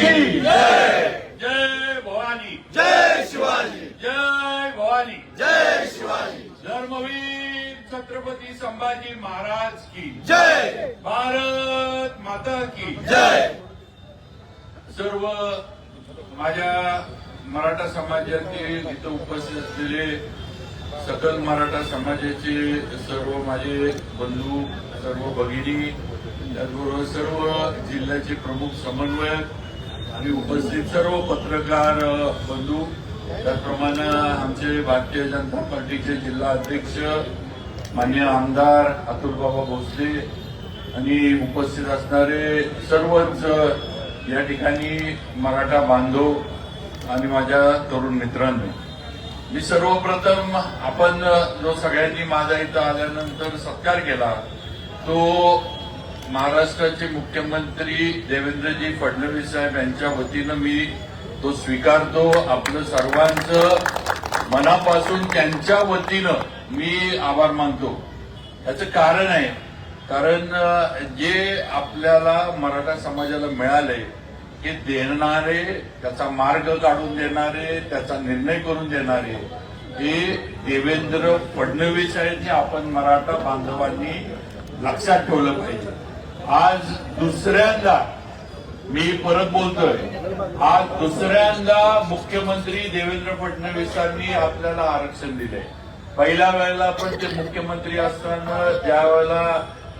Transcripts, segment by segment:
की जय भवानी। जय शिवाजी। जय भवानी। जय शिवाजी। धर्मवीर छत्रपती संभाजी महाराज की। जय। भारत माता की। जय। सर्व माझ्या मराठा समाजाचे इथं उपस्थित असलेले सकल मराठा समाजाचे सर्व माझे बंधू सर्व भगिनी त्याचबरोबर सर्व जिल्ह्याचे प्रमुख समन्वयक आणि उपस्थित सर्व पत्रकार बंधू. त्याचप्रमाणे आमचे भारतीय जनता पार्टीचे जिल्हा अध्यक्ष मान्य आमदार अतुलबाबा भोसले आणि उपस्थित असणारे सर्वच या ठिकाणी मराठा बांधव आणि माझ्या तरुण मित्रांनो. मी सर्वप्रथम आपण जो सगळ्यांनी माझा इथं आल्यानंतर सत्कार केला तो महाराष्ट्राचे मुख्यमंत्री देवेंद्रजी फडणवीस साहेब यांच्या वतीनं मी तो स्वीकारतो. आपलं सर्वांचं मनापासून त्यांच्या वतीनं मी आभार मानतो. याचं कारण आहे कारण जे आपल्याला मराठा समाजाला मिळालंय हे देणारे त्याचा मार्ग काढून देणारे त्याचा निर्णय करून देणारे हे देवेंद्र फडणवीस आहेत हे आपण मराठा बांधवांनी लक्षात ठेवलं पाहिजे. आज दुसऱ्यांदा मी परत बोलतोय. आज दुसऱ्यांदा मुख्यमंत्री देवेंद्र फडणवीसांनी आपल्याला आरक्षण दिले पहिल्या वेळेला पण ते मुख्यमंत्री असताना ज्या वेळेला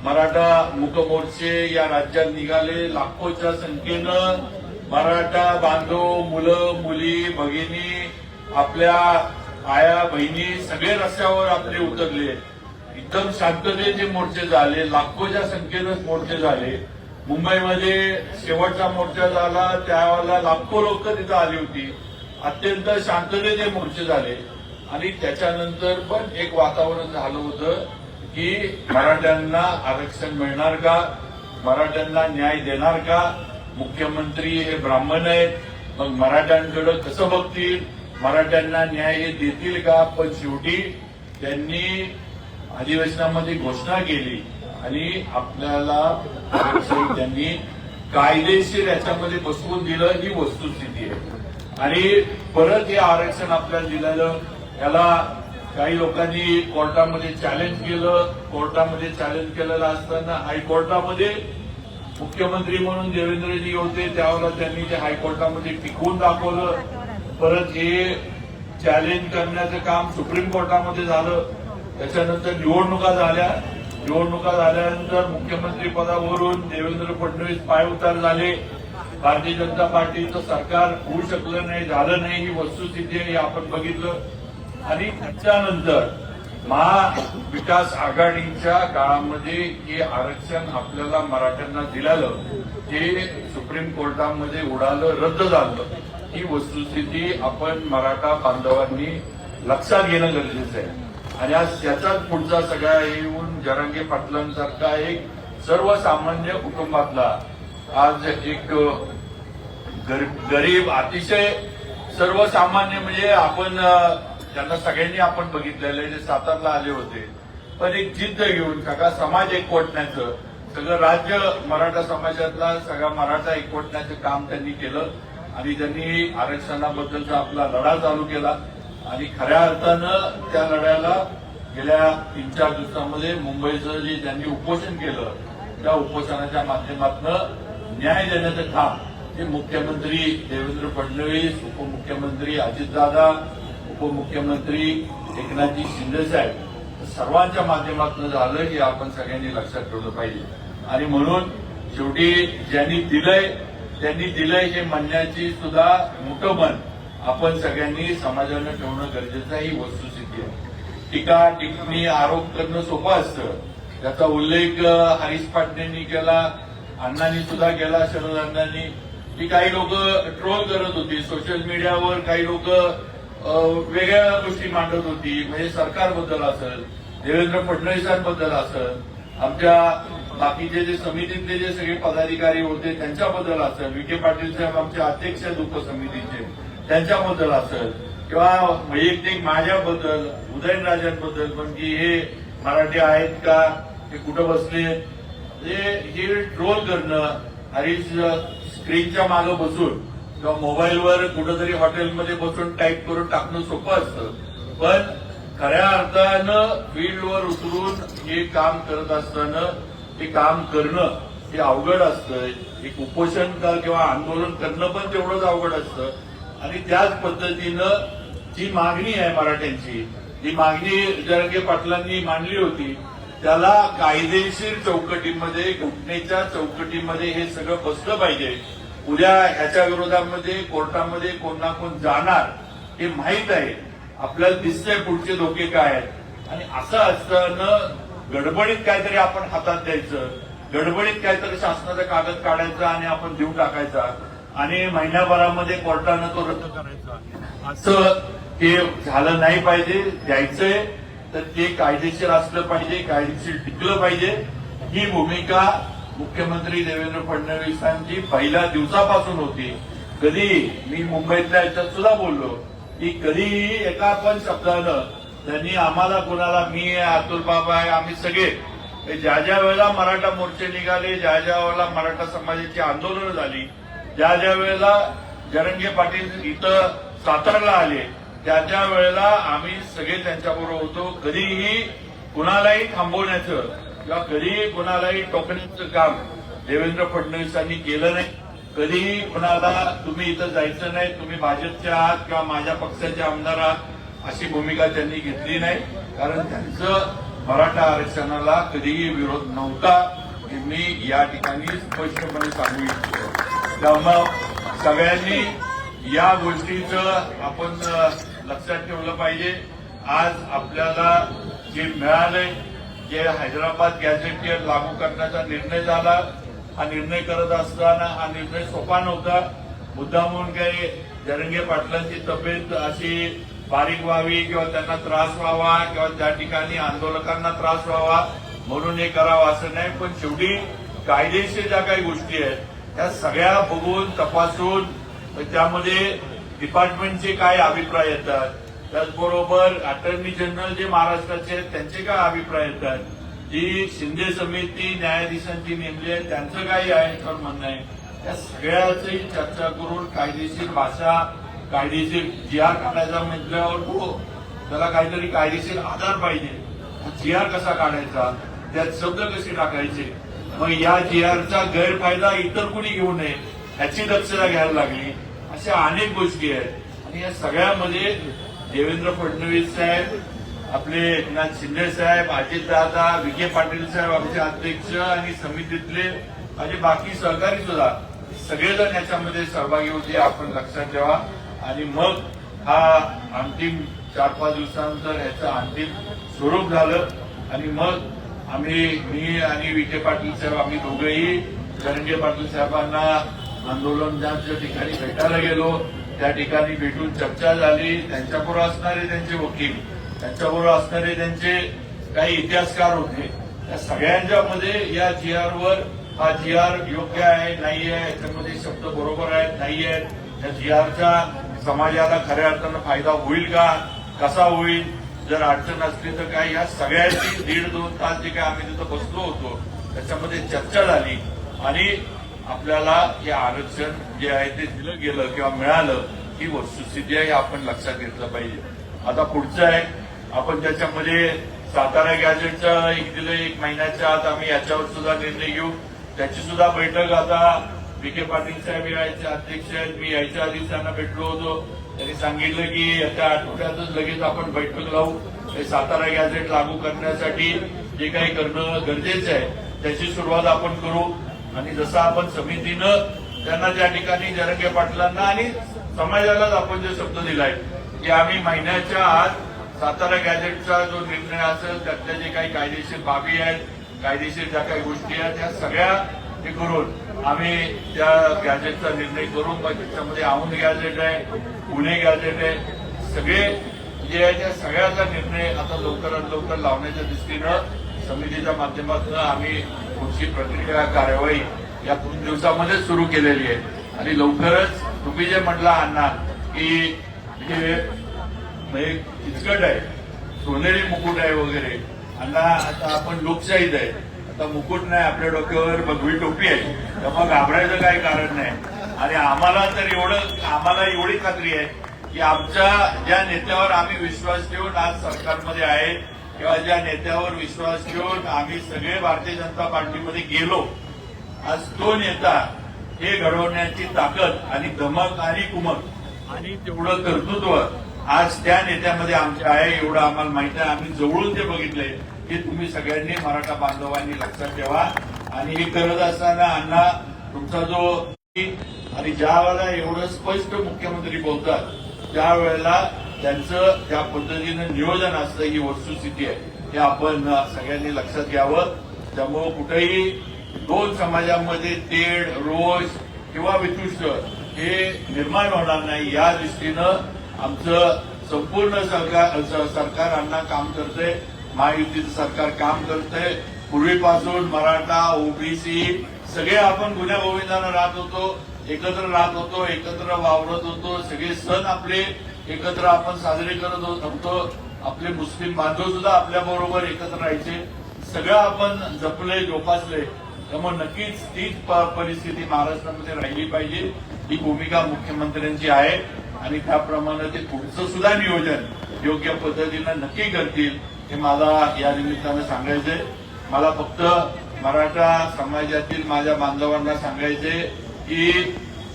मराठा मुकमोर्चे या राज्यात निघाले लाखोच्या संख्येनं मराठा बांधव मुलं मुली भगिनी आपल्या आया बहिणी सगळे रस्त्यावर आपले उतरले. एकदम शांततेचे मोर्चे झाले लाखोच्या संख्येनंच मोर्चे झाले. मुंबईमध्ये शेवटचा मोर्चा झाला त्यावेळेला लाखो लोक तिथं आली होती. अत्यंत शांततेचे मोर्चे झाले. आणि त्याच्यानंतर पण एक वातावरण झालं होतं की मराठ्यांना आरक्षण मिळणार का? मराठ्यांना न्याय देणार का? मुख्यमंत्री हे ब्राह्मण आहेत. मग मराठ्यांकडे कसं बघतील? मराठ्यांना न्याय हे देतील का? पण शेवटी त्यांनी अधिवेशनामध्ये घोषणा केली आणि आपल्याला त्यांनी कायदेशीर याच्यामध्ये बसवून दिलं ही वस्तुस्थिती आहे. आणि परत हे आरक्षण आपल्याला दिलेलं याला काही लोकांनी कोर्टामध्ये चॅलेंज केलं. कोर्टामध्ये चॅलेंज केलेलं असताना हायकोर्टामध्ये मुख्यमंत्री म्हणून देवेंद्रजी होते त्यावेळेला त्यांनी ते हायकोर्टामध्ये टिकवून दाखवलं. परत हे चॅलेंज करण्याचं काम सुप्रीम कोर्टामध्ये झालं. त्याच्यानंतर निवडणुका झाल्या. निवडणुका झाल्यानंतर मुख्यमंत्री पदावरून देवेंद्र फडणवीस पायउतार झाले. भारतीय जनता पार्टीचं सरकार होऊ शकलं नाही झालं नाही ही वस्तुस्थिती आहे हे आपण बघितलं. आणि त्याच्यानंतर महाविकास आघाडीच्या काळामध्ये हे आरक्षण आपल्याला मराठ्यांना दिलेलं हे सुप्रीम कोर्टामध्ये उडालं रद्द झालं. ही वस्तुस्थिती आपण मराठा बांधवांनी लक्षात घेणं गरजेचं आहे. आणि आज त्याचाच पुढचा सगळा येऊन जरांगे पाटलांसारखा एक सर्वसामान्य कुटुंबातला आज एक गर- गरीब अतिशय सर्वसामान्य म्हणजे आपण त्यांना सगळ्यांनी आपण बघितलेलं आहे, जे सातारला आले होते. पण एक जिद्द घेऊन सगळा समाज एकवटण्याचं सगळं राज्य मराठा समाजातला सगळा मराठा एकवटण्याचं काम त्यांनी केलं. आणि त्यांनी आरक्षणाबद्दलचा आपला लढा चालू केला. आणि खऱ्या अर्थानं त्या लढ्याला गेल्या तीन चार दिवसामध्ये मुंबईचं जे त्यांनी उपोषण केलं त्या उपोषणाच्या माध्यमातून न्याय देण्याचं काम हे मुख्यमंत्री देवेंद्र फडणवीस उपमुख्यमंत्री अजितदादा उपमुख्यमंत्री एकनाथजी शिंदेसाहेब सर्वांच्या माध्यमातून झालं हे आपण सगळ्यांनी लक्षात ठेवलं पाहिजे. आणि म्हणून शेवटी ज्यांनी दिलंय त्यांनी दिलंय हे म्हणण्याची सुद्धा मोठं मन आपण सगळ्यांनी समाजानं ठेवणं गरजेचं आहे ही वस्तुस्थिती आहे. टीका टिप्पणी आरोप करणं सोपं असतं. त्याचा उल्लेख हरीश पाटणेंनी केला अण्णांनी सुद्धा केला शरद अण्णांनी. की काही लोक ट्रोल करत होती. सोशल मीडियावर काही लोक वेगळ्या गोष्टी मांडत होती. म्हणजे सरकारबद्दल असेल देवेंद्र फडणवीसांबद्दल असेल आमच्या बाकीचे जे समितीतले जे सगळे पदाधिकारी होते त्यांच्याबद्दल असेल विखे पाटील साहेब आमचे अध्यक्ष आहेत उपसमितीचे. त्यांच्याबद्दल असेल किंवा वैयक्तिक माझ्याबद्दल उदयनराजांबद्दल पण की हे मराठी आहेत का हे कुठं बसले? म्हणजे हे हे ट्रोल करणं हरीश स्क्रीनच्या मागे बसून किंवा मोबाईलवर कुठंतरी हॉटेलमध्ये बसून टाईप करून टाकणं सोपं असतं. पण खऱ्या अर्थानं फील्डवर उतरून हे काम करत असताना ते काम करणं हे अवघड असतं. एक उपोषण किंवा आंदोलन करणं पण तेवढंच अवघड असतं. आणि त्याच पद्धतीनं जी मागणी आहे मराठ्यांची जी मागणी जरंगे पाटलांनी मांडली होती त्याला कायदेशीर चौकटीमध्ये घटनेच्या चौकटीमध्ये हे सगळं बसलं पाहिजे. उद्या ह्याच्या विरोधामध्ये कोर्टामध्ये कोण ना कोण जाणार हे माहीत आहे. आपल्याला दिसतंय पुढचे धोके काय आहेत. आणि असं असताना गडबडीत काहीतरी आपण हातात द्यायचं गडबडीत काहीतरी शासनाचा कागद काढायचा आणि आपण देऊ टाकायचा. आणि महिन्याभरामध्ये कोर्टानं तो रद्द करायचा. असं हे झालं नाही पाहिजे द्यायचंय. तर ते कायदेशीर असलं पाहिजे कायदेशीर टिकलं पाहिजे. ही भूमिका मुख्यमंत्री देवेंद्र फडणवीसांची पहिल्या दिवसापासून होती. कधी मी मुंबईतल्या याच्यात सुद्धा बोललो की कधीही एका पण शब्दानं त्यांनी आम्हाला कोणाला मी अतुल बाबा आहे आम्ही सगळे ज्या ज्या वेळेला मराठा मोर्चे निघाले ज्या ज्या वेळेला मराठा समाजाची आंदोलनं झाली ज्या ज्या वेळेला जरंगे पाटील इथं सातारला आले त्या त्या वेळेला आम्ही सगळे त्यांच्याबरोबर होतो. कधीही कुणालाही थांबवण्याचं किंवा कधीही कुणालाही टोकण्याचं काम देवेंद्र फडणवीसांनी केलं नाही. कधीही कुणाला तुम्ही इथं जायचं नाही तुम्ही भाजपच्या आहात किंवा माझ्या पक्षाचे आमदार आहात अशी भूमिका त्यांनी घेतली नाही. कारण त्यांचं मराठा आरक्षणाला कधीही विरोध नव्हता. हे मी या ठिकाणी स्पष्टपणे सांगू इच्छितो. त्यामुळं सगळ्यांनी या गोष्टीचं आपण लक्षात ठेवलं पाहिजे. आज आपल्याला जे मिळालंय जे हैदराबाद गॅझेटियर लागू करण्याचा निर्णय झाला. हा निर्णय करत असताना हा निर्णय सोपा नव्हता. मुद्दामून काही जरंगे पाटलांची तब्येत अशी बारीक व्हावी किंवा त्यांना त्रास व्हावा किंवा त्या ठिकाणी आंदोलकांना त्रास व्हावा म्हणून हे करावं असं नाही. पण शेवटी कायदेशीर ज्या काही गोष्टी आहेत त्या सगळ्या बघून तपासून त्यामध्ये डिपार्टमेंटचे काय अभिप्राय येतात? त्याचबरोबर अटर्नी जनरल जे महाराष्ट्राचे आहेत त्यांचे काय अभिप्राय येतात? जी शिंदे समिती न्यायाधीशांची नेमली आहे त्यांचं काय आहे याच्यावर म्हणणं आहे? त्या सगळ्याची चर्चा करून कायदेशीर भाषा कायदेशीर जिहार काढायचा म्हटल्यावर हो त्याला काहीतरी कायदेशीर आधार पाहिजे. जी आर कसा काढायचा? त्यात शब्द कसे टाकायचे? मग या जी आरचा गैरफायदा इतर कुणी घेऊ नये ह्याची दक्षता घ्यायला लागली. अशा अनेक गोष्टी आहेत. आणि या सगळ्यामध्ये देवेंद्र फडणवीस साहेब आपले एकनाथ शिंदे साहेब अजितदादा विखे पाटील साहेब आमचे अध्यक्ष आणि समितीतले माझे बाकी सहकारी सुद्धा सगळेजण याच्यामध्ये सहभागी होते. आपण लक्षात ठेवा. आणि मग हा अंतिम चार पाच दिवसानंतर याचं अंतिम स्वरूप झालं. आणि मग आम्ही मी आणि विजय पाटील साहेब आम्ही दोघेही धनंजय पाटील साहेबांना आंदोलनाच्या ठिकाणी भेटायला गेलो त्या ठिकाणी भेटून चर्चा झाली. त्यांच्याबरोबर असणारे त्यांचे वकील त्यांच्याबरोबर असणारे त्यांचे काही इतिहासकार होते. त्या सगळ्यांच्या मध्ये या जी वर हा जी आर योग्य आहे नाही आहे याच्यामध्ये शब्द बरोबर आहेत नाही आहेत या जी आरचा समाजाला खऱ्या अर्थानं फायदा होईल का कसा होईल जर अडचण असली तर काय या सगळ्यांची दीड दोन तास जे काय आम्ही तिथं बसलो होतो त्याच्यामध्ये चर्चा झाली. आणि आपल्याला हे आरक्षण जे आहे ते दिलं गेलं किंवा मिळालं ही वस्तुस्थिती आहे हे आपण लक्षात घेतलं पाहिजे. आता पुढचं आहे आपण त्याच्यामध्ये सातारा गॅजेटचं एक दिलं एक महिन्याच्या आत आम्ही याच्यावर सुद्धा निर्णय घेऊ. त्याची सुद्धा बैठक आता विखे पाटील साहेब यायचे अध्यक्ष आहेत मी यायच्या आधीच त्यांना भेटलो होतो. त्यांनी सांगितलं की येत्या आठवड्यातच लगेच आपण बैठक लावू. हे सातारा गॅझेट लागू करण्यासाठी जे काही करणं गरजेचं आहे त्याची सुरुवात आपण करू. आणि जसं आपण समितीनं त्यांना त्या ठिकाणी जरंगे पाटलांना आणि समाजालाच आपण जे शब्द दिलाय की आम्ही महिन्याच्या आत सातारा गॅझेटचा जो निर्णय असेल त्यातल्या जे काही कायदेशीर बाबी आहेत कायदेशीर ज्या काही गोष्टी आहेत त्या सगळ्या हे करून आम्ही त्या गॅजेटचा निर्णय करून मग त्याच्यामध्ये औंध गॅजेट आहे पुणे गॅजेट आहे सगळे जे आहे त्या सगळ्याचा निर्णय आता लवकरात लवकर लावण्याच्या दृष्टीनं समितीच्या माध्यमातून आम्ही पुढची प्रक्रिया कार्यवाही या दोन दिवसामध्येच सुरू केलेली आहे. आणि लवकरच तुम्ही जे म्हटला अण्णा की हे म्हणजे किचकट आहे सोनेरी मुकुट आहे वगैरे अण्णा आता आपण लोकशाहीत आहे. आता मुकुट नाही आपल्या डोक्यावर भगवी टोपी आहे. त्यामुळे घाबरायचं काही कारण नाही. आणि आम्हाला तर एवढं आम्हाला एवढी खात्री आहे की आमच्या ज्या नेत्यावर आम्ही विश्वास ठेवून आज सरकारमध्ये आहे किंवा ज्या नेत्यावर विश्वास ठेवून आम्ही सगळे भारतीय जनता पार्टीमध्ये गेलो आज तो नेता हे घडवण्याची ताकद आणि धमक आणि कुमक आणि तेवढं कर्तृत्व आज त्या नेत्यामध्ये आमच्या आहे एवढं आम्हाला माहीत आहे. आम्ही जवळून ते बघितले. हे तुम्ही सगळ्यांनी मराठा बांधवांनी लक्षात ठेवा. आणि हे करत असताना अण्णा तुमचा जो आणि ज्या वेळेला एवढं स्पष्ट मुख्यमंत्री बोलतात त्यावेळेला त्यांचं ज्या पद्धतीनं नियोजन असतं ही वस्तुस्थिती आहे. हे आपण सगळ्यांनी लक्षात घ्यावं. त्यामुळं कुठेही दोन समाजामध्ये तेढ रोष किंवा वितुष्ट हे निर्माण होणार नाही. या दृष्टीनं आमचं संपूर्ण सरकार सरकार अण्णा काम करतंय. महायुतीचं सरकार काम करतंय. पूर्वीपासून मराठा ओबीसी सगळे आपण गुन्ह्या गोविंदानं राहत होतो एकत्र राहत होतो एकत्र वावरत होतो. सगळे सण आपले एकत्र आपण साजरे करत हो- होतो. आपले मुस्लिम बांधव सुद्धा आपल्या बरोबर एकत्र राहायचे. सगळं आपण जपले जोपासले त्यामुळे नक्कीच तीच परिस्थिती महाराष्ट्रामध्ये राहिली पाहिजे. ही भूमिका मुख्यमंत्र्यांची आहे. आणि त्याप्रमाणे ते पुढचं सुद्धा नियोजन योग्य पद्धतीनं नक्की करतील. हे मला या निमित्तानं सांगायचंय. मला फक्त मराठा समाजातील माझ्या बांधवांना सांगायचे की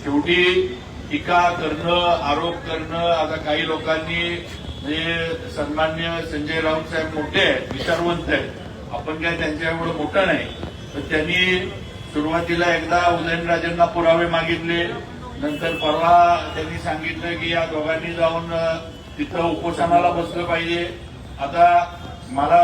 शेवटी टीका करणं आरोप करणं आता काही लोकांनी म्हणजे सन्मान्य संजय राऊत साहेब मोठे आहेत विचारवंत आहेत आपण काय त्यांच्या एवढं मोठं नाही. तर त्यांनी सुरुवातीला एकदा उदयनराजेंना पुरावे मागितले. नंतर परवा त्यांनी सांगितलं की या दोघांनी जाऊन तिथं उपोषणाला बसलं पाहिजे. आता मला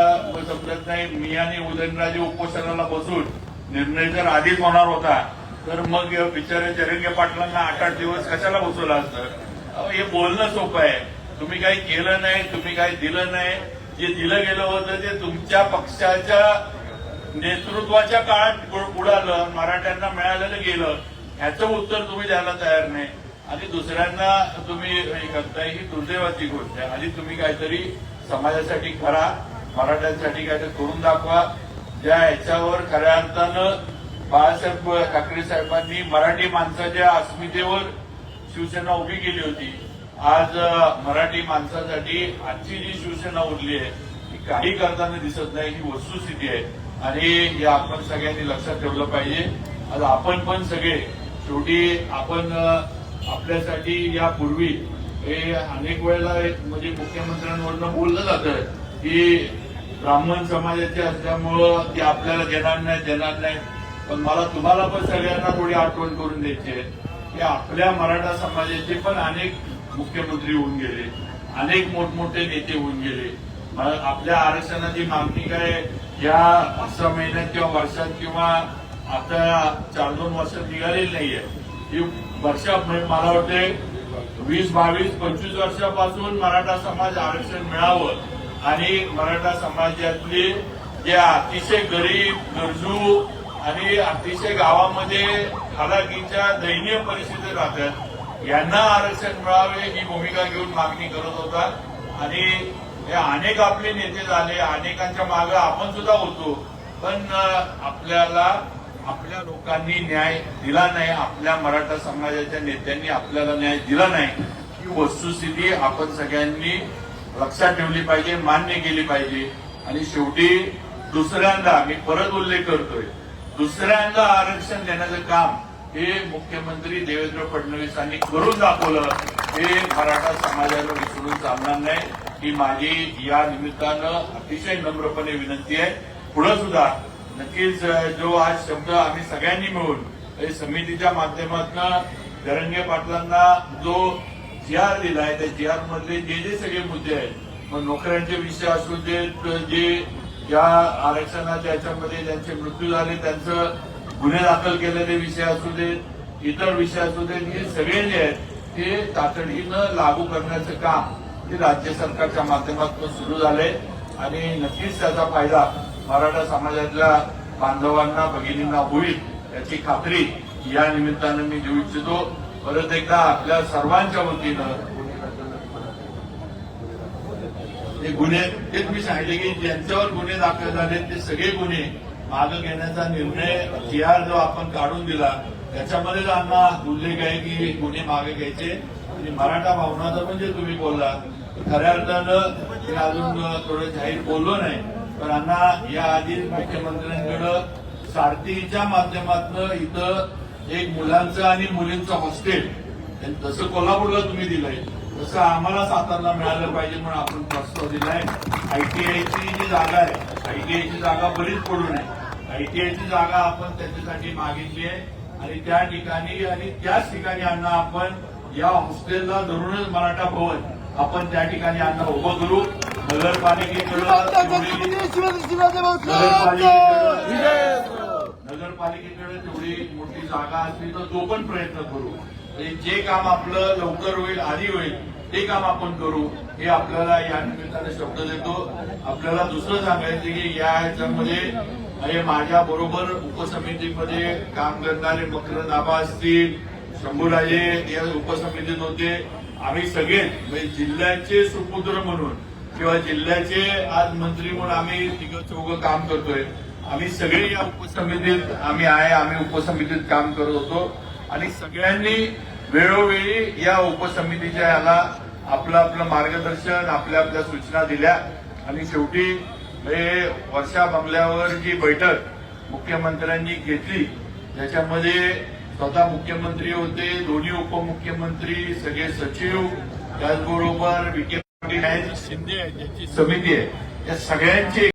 समजत नाही मी आणि उदयनराजे उपोषणाला बसून निर्णय जर आधीच होणार होता तर मग बिचारे जरंगे पाटलांना आठ आठ दिवस कशाला बसवलं असतं? हे बोलणं सोपं आहे. तुम्ही काही केलं नाही तुम्ही काही दिलं नाही. जे दिलं गेलं होतं ते तुमच्या पक्षाच्या नेतृत्वाच्या काळात उडालं मराठ्यांना मिळालेलं गेलं. ह्याचं उत्तर तुम्ही द्यायला तयार नाही. आणि दुसऱ्यांना तुम्ही हे करताय ही दुर्दैवाची गोष्ट आहे. आधी तुम्ही काहीतरी समाजासाठी करा मराठ्यांसाठी काय करून दाखवा. ज्या ह्याच्यावर खऱ्या अर्थानं बाळासाहेब ठाकरे साहेबांनी मराठी माणसाच्या अस्मितेवर शिवसेना उभी केली होती. आज मराठी माणसासाठी आजची जी शिवसेना उरली आहे ती काही करताना दिसत नाही ही वस्तुस्थिती आहे. आणि हे आपण सगळ्यांनी लक्षात ठेवलं पाहिजे. आज आपण पण सगळे शेवटी आपण आपल्यासाठी यापूर्वी हे अनेक वेळेला एक म्हणजे मुख्यमंत्र्यांवरनं बोललं जातं की ब्राह्मण समाजाचे असल्यामुळं ते आपल्याला देणार नाही देणार नाही. पण मला तुम्हाला पण सगळ्यांना थोडी आठवण करून द्यायची आहे की आपल्या मराठा समाजाचे पण अनेक मुख्यमंत्री होऊन गेले अनेक मोठमोठे नेते होऊन गेले. मला आपल्या आरक्षणाची मागणी काय या पाच सहा महिन्यात किंवा वर्षात किंवा आता चार दोन वर्षात निघालेली नाहीये. ही वर्ष मला वाटते वीस बावीस पंचवीस वर्षापासून मराठा समाज आरक्षण मिळावं आणि मराठा समाजातले जे अतिशय गरीब गरजू आणि अतिशय गावामध्ये हालाकीच्या दयनीय परिस्थितीत राहतात यांना आरक्षण मिळावे ही भूमिका घेऊन मागणी करत होता. आणि हे अनेक आपले नेते झाले अनेकांच्या मागे आपण सुद्धा होतो. पण आपल्याला आपल्या लोकांनी न्याय दिला नाही आपल्या मराठा समाजाच्या नेत्यांनी आपल्याला न्याय दिला नाही ही वस्तुस्थिती आपण सगळ्यांनी लक्षात ठेवली पाहिजे मान्य केली पाहिजे. आणि शेवटी दुसऱ्यांदा मी परत उल्लेख करतोय दुसऱ्यांदा आरक्षण देण्याचं काम हे मुख्यमंत्री देवेंद्र फडणवीसांनी करून दाखवलं. हे मराठा समाजाला विसरून चालणार नाही. ही माझी या निमित्तानं अतिशय नम्रपणे विनंती आहे. पुढे सुद्धा नक्कीच जो आज शब्द आम्ही सगळ्यांनी मिळून हे समितीच्या माध्यमातून धरंगे पाटलांना जो जी आर दिलाय त्या जी आर मधले जे जे सगळे मुद्दे आहेत मग नोकऱ्यांचे विषय असू देत जे या आरक्षणाच्या याच्यामध्ये ज्यांचे मृत्यू झाले त्यांचं गुन्हे दाखल केलेले विषय असू देत इतर विषय असू देत हे सगळे जे आहेत ते तातडीनं लागू करण्याचं काम हे राज्य सरकारच्या माध्यमातून सुरू झाले आणि नक्कीच त्याचा फायदा मराठा समाजातल्या बांधवांना भगिनींना होईल याची खात्री या निमित्तानं मी देऊ इच्छितो. परत एकदा आपल्या सर्वांच्या वतीनं हे गुन्हे तेच मी सांगितले की ज्यांच्यावर गुन्हे दाखल झाले ते सगळे गुन्हे मागे घेण्याचा निर्णय जी आर जो आपण काढून दिला त्याच्यामध्ये त्यांना उल्लेख आहे की गुन्हे मागे घ्यायचे. आणि मराठा भावनाचा म्हणजे तुम्ही बोलला खऱ्या अर्थानं ते अजून थोडं जाहीर बोललो नाही. पण या आधी मुख्यमंत्र्यांकडं सारथीच्या माध्यमातून इथं एक मुलांचं आणि मुलींचं हॉस्टेल जसं कोल्हापूरला तुम्ही दिलंय. तसं आम्हाला सातारला मिळालं पाहिजे म्हणून आपण प्रस्ताव दिलाय. आयटीआयची जी जागा आहे आयटीआयची जागा बरीच पडून आहे. आयटीआयची जागा आपण त्याच्यासाठी मागितली आहे. आणि त्या ठिकाणी आणि त्याच ठिकाणी अण्णा आपण या हॉस्टेलला धरूनच मराठा भवन आपण त्या ठिकाणी अण्णा उभं करू. नगरपालिकेकडे तेवढी- नगरपालिकेकडं नगरपालिकेकडे तेवढी मोठी जागा असली तर तो पण प्रयत्न करू. म्हणजे जे काम आपलं लवकर होईल आधी होईल ते काम आपण करू. हे आपल्याला या निमित्ताने शब्द देतो. आपल्याला दुसरं सांगायचं की या ह्याच्यामध्ये म्हणजे माझ्या बरोबर उपसमितीमध्ये काम करणारे मकर नाबा असतील शंभूराजे या उपसमितीत होते. आम्ही सगळे म्हणजे जिल्ह्याचे सुपुत्र म्हणून किंवा जिल्ह्याचे आज मंत्री म्हणून आम्ही तिघं चौघ काम करतोय. आम्ही सगळे या उपसमितीत आम्ही आहे आम्ही उपसमितीत काम करत होतो. आणि सगळ्यांनी वेळोवेळी या उपसमितीच्या याला आपलं आपलं मार्गदर्शन आपल्या आपल्या सूचना दिल्या. आणि शेवटी हे वर्षा बंगल्यावर जी बैठक मुख्यमंत्र्यांनी घेतली त्याच्यामध्ये स्वतः मुख्यमंत्री होते दोन्ही उपमुख्यमंत्री सगळे सचिव त्याचबरोबर विखे शिंदे आहेत ज्यांची समिती आहे या सगळ्यांची